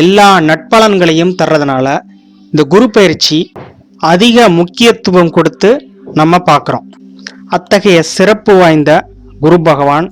எல்லா நட்பலன்களையும் தர்றதுனால இந்த குரு பயிற்சி அதிக முக்கியத்துவம் கொடுத்து நம்ம பார்க்குறோம். அத்தகைய சிறப்பு வாய்ந்த குரு பகவான்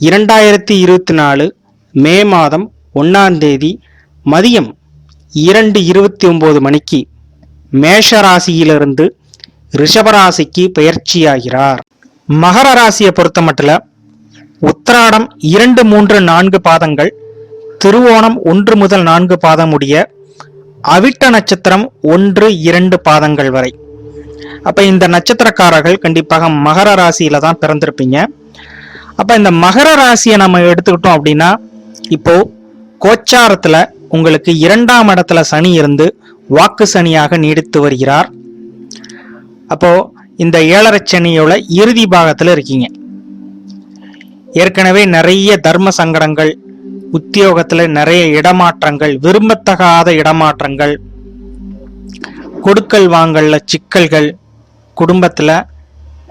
இரண்டாயிரத்தி இருபத்தி நாலு மே மாதம் ஒன்றாம் தேதி மதியம் இரண்டு இருபத்தி ஒம்பது மணிக்கு மேஷ ராசியிலிருந்து ரிஷபராசிக்கு பயிற்சியாகிறார். மகர ராசியை பொறுத்த மட்டும் உத்திராடம் இரண்டு மூன்று நான்கு பாதங்கள் திருவோணம் ஒன்று முதல் நான்கு பாதம் உடைய அவிட்ட நட்சத்திரம் ஒன்று இரண்டு பாதங்கள் வரை. அப்போ இந்த நட்சத்திரக்காரர்கள் கண்டிப்பாக மகர ராசியில தான் பிறந்திருப்பீங்க. அப்போ இந்த மகர ராசியை நம்ம எடுத்துக்கிட்டோம் அப்படின்னா இப்போ கோச்சாரத்துல உங்களுக்கு இரண்டாம் இடத்துல சனி இருந்து வாக்கு சனியாக நீடித்து வருகிறார். அப்போ இந்த ஏழரை சனியோட இறுதி பாகத்தில் இருக்கீங்க. ஏற்கனவே நிறைய தர்ம சங்கடங்கள் உத்தியோகத்துல நிறைய இடமாற்றங்கள் விரும்பத்தகாத இடமாற்றங்கள் கொடுக்கல் வாங்கல்ல சிக்கல்கள் குடும்பத்துல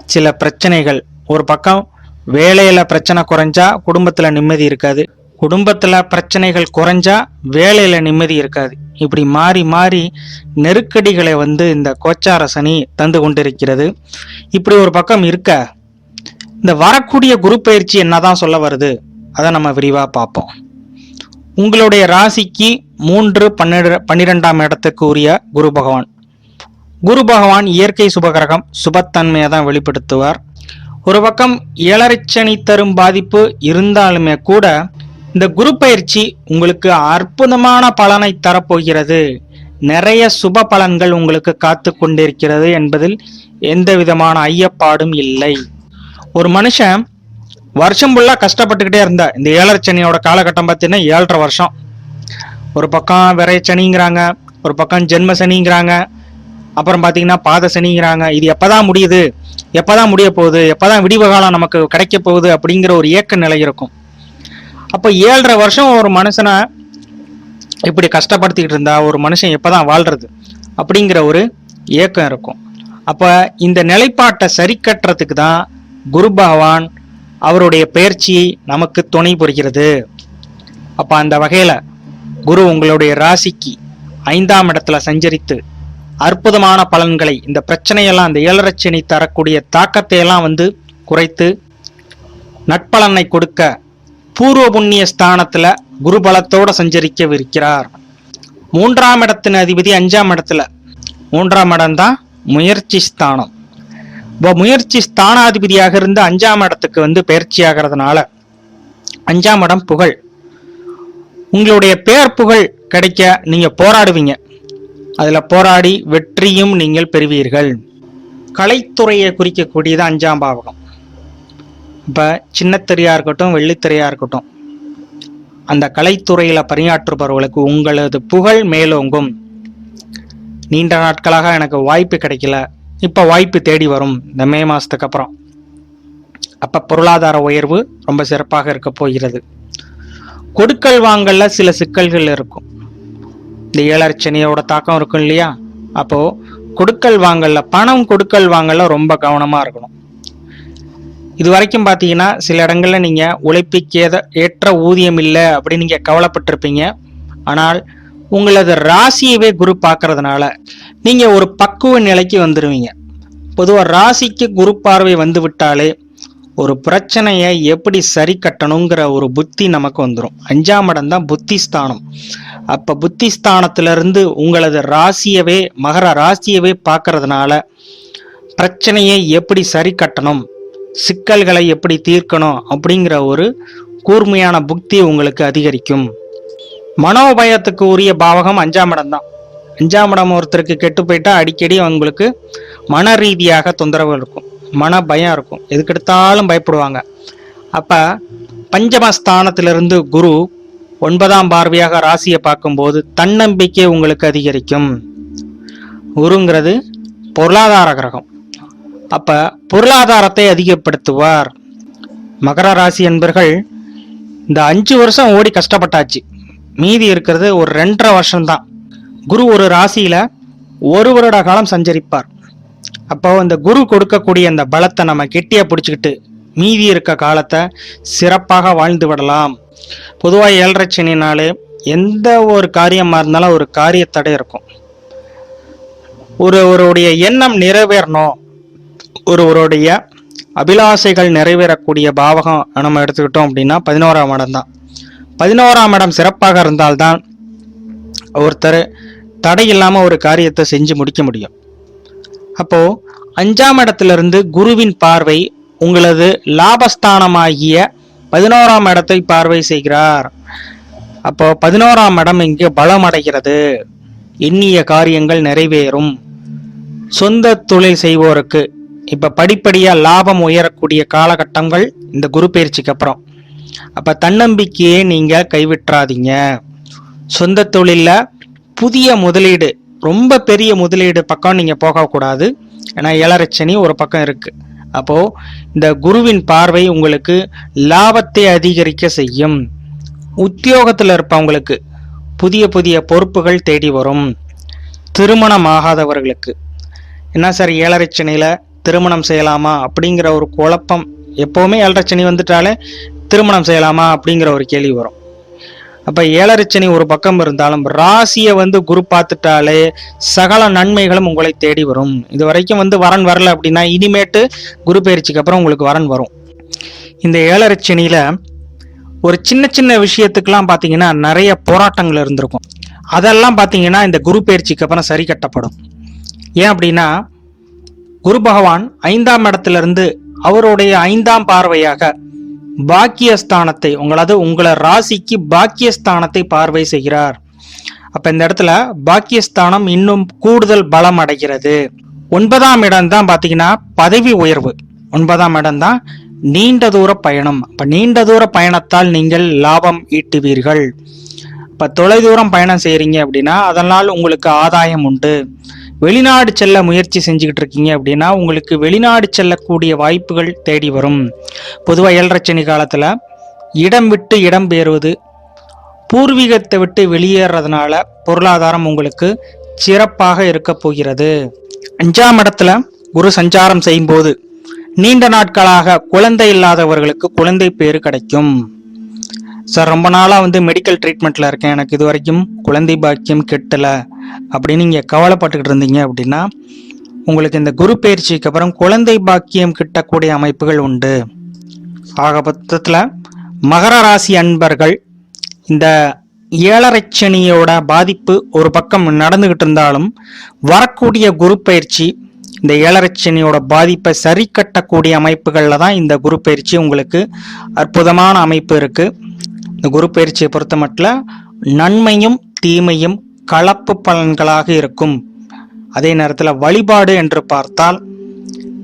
சில பிரச்சனைகள். ஒரு பக்கம் வேலையில பிரச்சனை குறைஞ்சா குடும்பத்துல நிம்மதி இருக்காது. குடும்பத்துல பிரச்சனைகள் குறைஞ்சா வேலையில நிம்மதி இருக்காது. இப்படி மாறி மாறி நெருக்கடிகளை வந்து இந்த கோச்சார சனி தந்து கொண்டிருக்கிறது. இப்படி ஒரு பக்கம் இருக்க இந்த வரக்கூடிய குரு பயிற்சி என்னதான் சொல்ல வருது? அதை நம்ம விரிவாக பார்ப்போம். உங்களுடைய ராசிக்கு மூன்று பன்னிர பன்னிரெண்டாம் இடத்துக்கு உரிய குரு பகவான். குரு பகவான் இயற்கை சுபகிரகம் சுபத்தன்மையை தான் வெளிப்படுத்துவார். ஒரு பக்கம் ஏழரைச்சனி தரும் பாதிப்பு இருந்தாலுமே கூட இந்த குரு பயிற்சி உங்களுக்கு அற்புதமான பலனை தரப்போகிறது. நிறைய சுப பலன்கள் உங்களுக்கு காத்து கொண்டிருக்கிறது என்பதில் எந்த விதமான ஐயப்பாடும் இல்லை. ஒரு மனுஷன் வருஷம் ஃபுல்லாக கஷ்டப்பட்டுக்கிட்டே இருந்தா. இந்த ஏழரை சனியோட காலகட்டம் பார்த்தீங்கன்னா ஏழரை வருஷம். ஒரு பக்கம் விரைய சனிங்கிறாங்க ஒரு பக்கம் ஜென்ம சனிங்கிறாங்க அப்புறம் பார்த்தீங்கன்னா பாத சனிங்கிறாங்க. இது எப்போதான் முடியுது? எப்போதான் முடிய போகுது? எப்போதான் விடிவு காலம் நமக்கு கிடைக்க போகுது அப்படிங்கிற ஒரு ஏக்க நிலை இருக்கும். அப்போ ஏழரை வருஷம் ஒரு மனுஷனை இப்படி கஷ்டப்படுத்திக்கிட்டு இருந்தா ஒரு மனுஷன் எப்போதான் வாழ்றது அப்படிங்கிற ஒரு ஏக்கம் இருக்கும். அப்போ இந்த நிலைப்பாட்டை சரி கட்டுறதுக்கு தான் குரு பகவான் அவருடைய பயிற்சி நமக்கு துணை புரிகிறது. அப்போ அந்த வகையில் குரு உங்களுடைய ராசிக்கு ஐந்தாம் இடத்துல சஞ்சரித்து அற்புதமான பலன்களை இந்த பிரச்சனையெல்லாம் இந்த ஏழரச்சனி தரக்கூடிய தாக்கத்தை எல்லாம் வந்து குறைத்து நட்பலனை கொடுக்க பூர்வ புண்ணிய ஸ்தானத்தில் குரு பலத்தோடு சஞ்சரிக்கவிருக்கிறார். மூன்றாம் இடத்தின் அதிபதி அஞ்சாம் இடத்துல. மூன்றாம் இடம் தான் முயற்சி ஸ்தானம். முயற்சி ஸ்தானாதிபதியாக இருந்து அஞ்சாம் இடத்துக்கு வந்து பயிற்சி ஆகிறதுனால அஞ்சாம் இடம் புகழ். உங்களுடைய பேர் புகழ் கிடைக்க நீங்கள் போராடுவீங்க. அதில் போராடி வெற்றியும் நீங்கள் பெறுவீர்கள். கலைத்துறையை குறிக்கக்கூடியது அஞ்சாம் பாவகம். இப்போ சின்னத்திரையாக இருக்கட்டும் வெள்ளித்திரையாக இருக்கட்டும் அந்த கலைத்துறையில் பணியாற்றுபவர்களுக்கு உங்களது புகழ் மேலோங்கும். நீண்ட நாட்களாக எனக்கு வாய்ப்பு கிடைக்கல. இப்போ வாய்ப்பு தேடி வரும். இந்த மே மாதத்துக்கு அப்புறம். அப்போ பொருளாதார உயர்வு ரொம்ப சிறப்பாக இருக்க போகிறது. கொடுக்கல் வாங்கல்ல சில சிக்கல்கள் இருக்கும். இந்த ஏழரச்சனியோட தாக்கம் இருக்கும் இல்லையா? அப்போ கொடுக்கல் வாங்கல்ல பணம் கொடுக்கல் வாங்கல ரொம்ப கவனமா இருக்கணும். இது வரைக்கும் பார்த்தீங்கன்னா சில இடங்கள்ல நீங்க உழைப்பிக்கேத ஏற்ற ஊதியம் இல்லை அப்படின்னு நீங்க கவலைப்பட்டிருப்பீங்க. ஆனால் உங்களது ராசியவே குரு பார்க்கறதுனால நீங்க ஒரு பக்குவ நிலைக்கு வந்துடுவீங்க பொதுவாக ராசிக்கு குரு பார்வை வந்து விட்டாலே ஒரு பிரச்சனையை எப்படி சரி கட்டணுங்கிற ஒரு புத்தி நமக்கு வந்துடும் அஞ்சாம் இடம் தான் புத்தி ஸ்தானம் அப்ப புத்தி ஸ்தானத்திலிருந்து உங்களது ராசியவே மகர ராசியவே பார்க்கறதுனால பிரச்சனையை எப்படி சரி கட்டணும் சிக்கல்களை எப்படி தீர்க்கணும் அப்படிங்கிற ஒரு கூர்மையான புக்தி உங்களுக்கு அதிகரிக்கும். மனோபயத்துக்கு உரிய பாவகம் அஞ்சாம் இடம் தான். அஞ்சாம் இடம் ஒருத்தருக்கு கெட்டு போயிட்டா அடிக்கடி உங்களுக்கு மன ரீதியாக தொந்தரவு இருக்கும். மன பயம் இருக்கும். எதுக்கெடுத்தாலும் பயப்படுவாங்க. அப்போ பஞ்சமஸ்தானத்திலிருந்து குரு ஒன்பதாம் பார்வையாக ராசியை பார்க்கும்போது தன்னம்பிக்கை உங்களுக்கு அதிகரிக்கும். குருங்கிறது பொருளாதார கிரகம். அப்போ பொருளாதாரத்தை அதிகப்படுத்துவார். மகர ராசி என்பர்கள் இந்த அஞ்சு வருஷம் ஓடி கஷ்டப்பட்டாச்சு. மீதி இருக்கிறது ஒரு ரெண்டரை வருஷம்தான். குரு ஒரு ராசியில் ஒரு வருட காலம் சஞ்சரிப்பார். அப்போ அந்த குரு கொடுக்கக்கூடிய அந்த பலத்தை நம்ம கெட்டியா பிடிச்சிக்கிட்டு மீதி இருக்க காலத்தை சிறப்பாக வாழ்ந்து விடலாம். பொதுவாக ஏழரை சனினாலே எந்த ஒரு காரியமாக இருந்தாலும் ஒரு காரியத்தடை இருக்கும். ஒருவருடைய எண்ணம் நிறைவேறணும். ஒருவருடைய அபிலாசைகள் நிறைவேறக்கூடிய பாவகம் நம்ம எடுத்துக்கிட்டோம் அப்படின்னா பதினோராம் இடம் தான். பதினோராம் இடம் சிறப்பாக இருந்தால்தான் ஒருத்தர் தடை இல்லாமல் ஒரு காரியத்தை செஞ்சு முடிக்க முடியும். அப்போ அஞ்சாம் இடத்திலிருந்து குருவின் பார்வை உங்களது லாபஸ்தானமாகிய பதினோராம் இடத்தை பார்வை செய்கிறார். அப்போ பதினோராம் இடம் இங்கு பலம் அடைகிறது எண்ணிய காரியங்கள் நிறைவேறும். சொந்த தொழில் செய்வோருக்கு இப்ப படிப்படியா லாபம் உயரக்கூடிய காலகட்டங்கள் இந்த குரு பயிற்சிக்கு அப்புறம். அப்ப தன்னம்பிக்கையை நீங்க கைவிட்டுறாதீங்க. சொந்த தொழிலில் புதிய முதலீடு ரொம்ப பெரிய முதலீடு பக்கம் நீங்கள் போகக்கூடாது. ஏன்னா ஏழரைச்சனி ஒரு பக்கம் இருக்குது அப்போ இந்த குருவின் பார்வை உங்களுக்கு லாபத்தை அதிகரிக்க செய்யும். உத்தியோகத்தில் இருப்பவங்களுக்கு புதிய புதிய பொறுப்புகள் தேடி வரும். திருமணம் ஆகாதவர்களுக்கு என்ன சார் ஏழரைச்சனியில் திருமணம் செய்யலாமா அப்படிங்கிற ஒரு குழப்பம். எப்போவுமே ஏழரைச்சனி வந்துட்டாலே திருமணம் செய்யலாமா அப்படிங்கிற ஒரு கேள்வி வரும். அப்ப ஏழரைச்சனி ஒரு பக்கம் இருந்தாலும் ராசியை வந்து குரு பார்த்துட்டாலே சகல நன்மைகளும் உங்களை தேடி வரும். இது வரைக்கும் வந்து வரன் வரல அப்படின்னா இனிமேட்டு குரு பயிற்சிக்கு அப்புறம் உங்களுக்கு வரன் வரும். இந்த ஏழரைச்சனியில ஒரு சின்ன சின்ன விஷயத்துக்கெல்லாம் பார்த்தீங்கன்னா நிறைய போராட்டங்கள் இருந்திருக்கும். அதெல்லாம் பார்த்தீங்கன்னா இந்த குரு பயிற்சிக்கு அப்புறம் சரி கட்டப்படும். ஏன் அப்படின்னா குரு பகவான் ஐந்தாம் இடத்திலிருந்து அவருடைய ஐந்தாம் பார்வையாக பாக்கியஸ்தானத்தை உங்களது உங்களை ராசிக்கு பாக்கியஸ்தானத்தை பார்வை செய்கிறார். அப்ப இந்த இடத்துல பாக்கியஸ்தானம் இன்னும் கூடுதல் பலம் அடைகிறது. ஒன்பதாம் இடம் தான் பாத்தீங்கன்னா பதவி உயர்வு. ஒன்பதாம் இடம் தான் நீண்ட தூர பயணம். அப்ப நீண்ட தூர பயணத்தால் நீங்கள் லாபம் ஈட்டுவீர்கள். இப்ப தொலைதூரம் பயணம் செய்றீங்க அப்படின்னா அதனால் உங்களுக்கு ஆதாயம் உண்டு. வெளிநாடு செல்ல முயற்சி செஞ்சுக்கிட்டு இருக்கீங்க அப்படின்னா உங்களுக்கு வெளிநாடு செல்லக்கூடிய வாய்ப்புகள் தேடி வரும். பொதுவாக ஏழரச்சனி காலத்தில் இடம் விட்டு இடம் பெயர்வது பூர்வீகத்தை விட்டு வெளியேறதுனால பொருளாதாரம் உங்களுக்கு சிறப்பாக இருக்க போகிறது. அஞ்சாம் இடத்துல குரு சஞ்சாரம் செய்யும்போது நீண்ட நாட்களாக குழந்தை இல்லாதவர்களுக்கு குழந்தை பேறு கிடைக்கும். சார் ரொம்ப நாளாக வந்து மெடிக்கல் ட்ரீட்மெண்ட்டில் இருக்கேன். எனக்கு இது வரைக்கும் குழந்தை பாக்கியம் கெட்டலை. அப்படின்னு நீங்கள் கவலைப்பட்டுக்கிட்டு இருந்தீங்க அப்படின்னா உங்களுக்கு இந்த குரு பயிற்சிக்கு அப்புறம் குழந்தை பாக்கியம் கிட்டக்கூடிய அமைப்புகள் உண்டு. ஆக பட்சத்தில் மகர ராசி அன்பர்கள் இந்த ஏழரை சனியோட பாதிப்பு ஒரு பக்கம் நடந்துகிட்டு இருந்தாலும் வரக்கூடிய குரு பயிற்சி இந்த ஏழரை சனியோட பாதிப்பை சரி கட்டக்கூடிய அமைப்புகளில் தான் இந்த குரு பயிற்சி உங்களுக்கு அற்புதமான அமைப்பு இருக்குது இந்த குரு பயிற்சியை பொறுத்த மட்டும் நன்மையும் தீமையும் கலப்பு பலன்களாக இருக்கும். அதே நேரத்தில் வழிபாடு என்று பார்த்தால்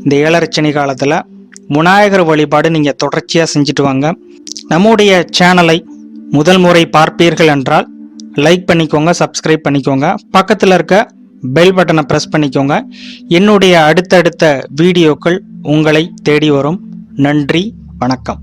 இந்த ஏழரச்சனி காலத்தில் விநாயகர் வழிபாடு நீங்கள் தொடர்ச்சியாக செஞ்சுட்டு வாங்க. நம்முடைய சேனலை முதல் முறை பார்ப்பீர்கள் என்றால் லைக் பண்ணிக்கோங்க சப்ஸ்கிரைப் பண்ணிக்கோங்க. பக்கத்தில் இருக்க பெல் பட்டனை ப்ரெஸ் பண்ணிக்கோங்க. என்னுடைய அடுத்தடுத்த வீடியோக்கள் உங்களை தேடி வரும். நன்றி வணக்கம்.